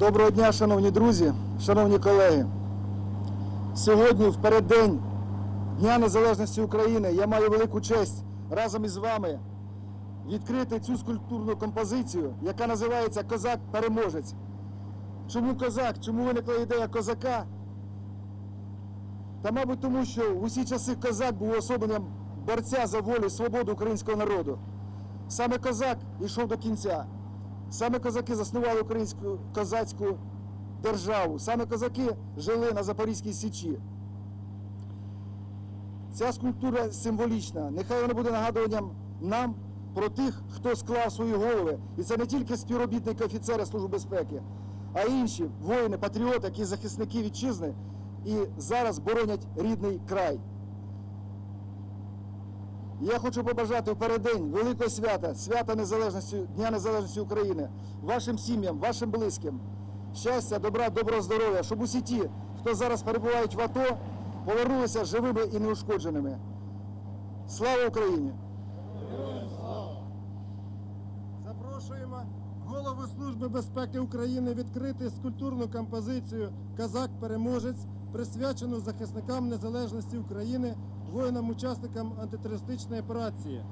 Доброго дня, шановні друзі, шановні колеги. Сьогодні, в переддень Дня Незалежності України, я маю велику честь разом із вами відкрити цю скульптурну композицію, яка називається Козак-переможець. Чому козак? Чому виникла ідея козака? Та, мабуть, тому що в усі часи козак був особленням борця за волю і свободу українського народу. Саме козак йшов до кінця. Саме козаки заснували українську козацьку державу. Саме козаки жили на Запорізькій Січі. Ця скульптура символічна. Нехай вона буде нагадуванням нам про тих, хто склав свої голови. І це не тільки співробітники офіцери Служби безпеки, а інші воїни, патріоти, які захисники вітчизни і зараз боронять рідний край. Я хочу побажати в переддень великого свята, свята Незалежності, Дня Незалежності України, вашим сім'ям, вашим близьким. Щастя, добра, доброго здоров'я, щоб усі ті, хто зараз перебувають в АТО, повернулися живими і неушкодженими. Слава Україні! Запрошуємо голову Служби безпеки України відкрити скульптурну композицію Казак-переможець, присвячену захисникам незалежності України, воїнам-учасникам антитерористичної операції.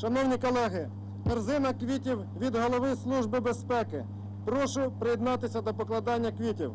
Шановні колеги, корзина квітів від голови Служби безпеки. Прошу приєднатися до покладання квітів.